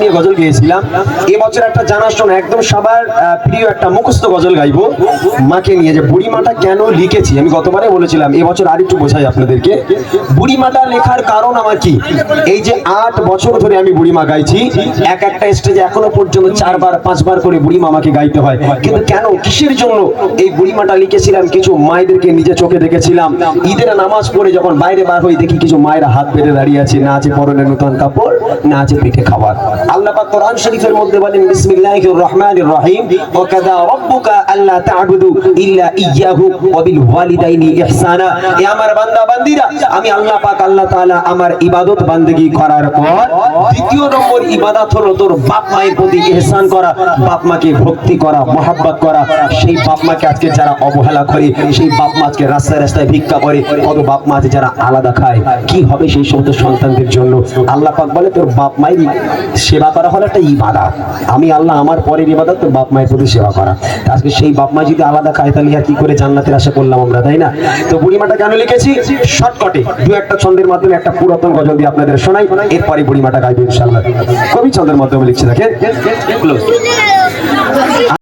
নিয়ে গজল গেয়েছিলাম। এবছর একটা জানাশোনা একদম সবার প্রিয় একটা মুখস্থ গজল গাইবো। মাকে নিয়ে যে বুড়িমাটা কেন লিখেছি, আমি গতবারে বলেছিলাম, এবছর আরেকটু বোঝাই আপনাদেরকে। বুড়িমাটা লেখার কারণ আমার কি? এই যে আট বছর ধরে আমি বুড়িমা গাইছি, এক একটা স্টেজে এখনও পর্যন্ত চারবার, পাঁচবার করে বুড়িমা আমাকে গাইতে হয়। কিন্তু কেন, কিসের জন্য? এই বুড়িমাটা লিখেছিলাম, কিছু মায়েদেরকে নিজে চোখে দেখেছিলাম। ঈদের নামাজ পড়ে যখন বাইরে বার হই, দেখি কিছু মায়েরা হাত পেতে দাঁড়িয়ে আছে, না আছে পরনে নতুন কাপড়, না আছে পেটে খাবার। কোরআন শরীফের মধ্যে বলেন রহিম ইল্লা ইয়্যাহু ওয়া বিল ওয়ালিদাইনি ইহসানা। এ আমার বান্দা আমি আল্লাহ পাক আল্লাহ তাআলা আমার ইবাদত বান্দেগী করার পর দ্বিতীয় নম্বর ইবাদত হলো তোর বাপ মায়ের প্রতি ইহসান করা, বাপ মাকে ভক্তি করা, মহাব্বত করা। সেই বাপ মাকে আজকে যারা অবহেলা করে, সেই বাপ মা আজকে রাস্তায় রাস্তায় ভিক্ষা করে, কত বাপ মা যারা আলাদা খায়। কি হবে সেই সমস্ত সন্তানদের জন্য? আল্লাহ পাক বলে তোর বাপ মায়ের সেবা করা হলো একটা ইবাদা। আমি আল্লাহ আমার পরের ইবাদত তোর বাপ মায়ের প্রতি সেবা করা। আজকে সেই বাপ মা যদি আলাদা খায় তাহলে আর কি করে জান্নাতের আশা করলাম আমরা, তাই না? তো বুড়িমাটা কেন লিখেছি শর্টকটে, দু একটা ছন্দের মাধ্যমে একটা পুরাতন গজল দিয়ে আপনাদের শোনাই, এরপরে বুড়িমাটা গাইবে ইনশাআল্লাহ। কবি ছন্দের মাধ্যমে লিখছে দেখেন.